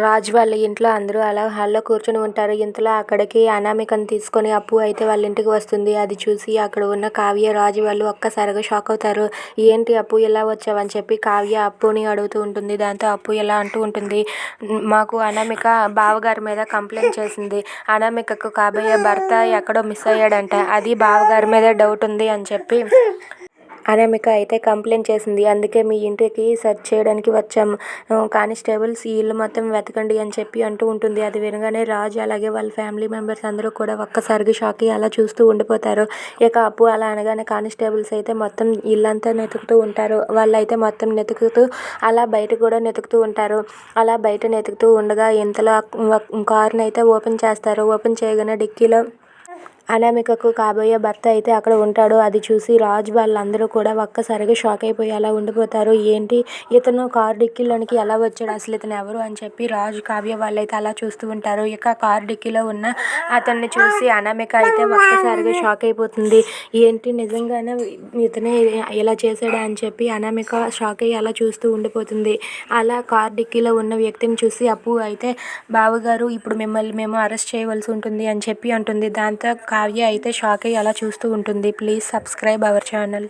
రాజు వాళ్ళ ఇంట్లో అందరూ అలా హాల్లో కూర్చొని ఉంటారు. ఇంతలో అక్కడికి అనామికను తీసుకొని అప్పు అయితే వాళ్ళ ఇంటికి వస్తుంది. అది చూసి అక్కడ ఉన్న కావ్య రాజు వాళ్ళు ఒక్కసారిగా షాక్ అవుతారు. ఏంటి అప్పు? ఇలా వచ్చావని చెప్పి కావ్య అప్పుని అడుగుతూ ఉంటుంది. దాంతో అప్పు ఇలా అంటూ ఉంటుంది. మాకు అనామిక బావగారి మీద కంప్లైంట్ చేసింది. అనామికకు కాబోయే భర్త ఎక్కడో మిస్ అయ్యాడంట. అది బావగారి మీద డౌట్ ఉంది అని చెప్పి అనామిక అయితే కంప్లైంట్ చేసింది. అందుకే మీ ఇంటికి సెర్చ్ చేయడానికి వచ్చాము. కానిస్టేబుల్స్ ఈ ఇల్లు మొత్తం వెతకండి అని చెప్పి అంటూ ఉంటుంది. అది వినగానే రాజు అలాగే వాళ్ళ ఫ్యామిలీ మెంబర్స్ అందరూ కూడా ఒక్కసారిగా షాక్ అయ్యి అలా చూస్తూ ఉండిపోతారు. ఇక అప్పు అలా అనగానే కానిస్టేబుల్స్ అయితే మొత్తం ఇల్లంతా వెతుకుతూ ఉంటారు. వాళ్ళైతే మొత్తం వెతుకుతూ అలా బయట కూడా వెతుకుతూ ఉంటారు. అలా బయట వెతుకుతూ ఉండగా ఇంతలో కార్ని అయితే ఓపెన్ చేస్తారు. ఓపెన్ చేయగానే డిక్కీలో అనామికకు కాబోయే భర్త అయితే అక్కడ ఉంటాడు. అది చూసి రాజు వాళ్ళందరూ కూడా ఒక్కసారిగా షాక్ అయిపోయి అలా ఉండిపోతారు. ఏంటి? ఇతను కారు డిక్కీలోనికి ఎలా వచ్చాడు? అసలు ఇతను ఎవరు అని చెప్పి రాజు కావ్య వాళ్ళైతే అలా చూస్తూ ఉంటారు. ఇక కారు డిక్కీలో ఉన్న అతన్ని చూసి అనామిక అయితే ఒక్కసారిగా షాక్ అయిపోతుంది. ఏంటి? నిజంగానే ఇతనే ఇలా చేశాడా అని చెప్పి అనామిక షాక్ అయ్యి అలా చూస్తూ ఉండిపోతుంది. అలా కార్ డిక్కీలో ఉన్న వ్యక్తిని చూసి అప్పు అయితే బావగారు ఇప్పుడు మిమ్మల్ని మేము అరెస్ట్ చేయవలసి ఉంటుంది అని చెప్పి అంటుంది. దాంతో కావ్య అయితే షాక్ అయ్యి అలా చూస్తూ ఉంటుంది. Please subscribe our channel.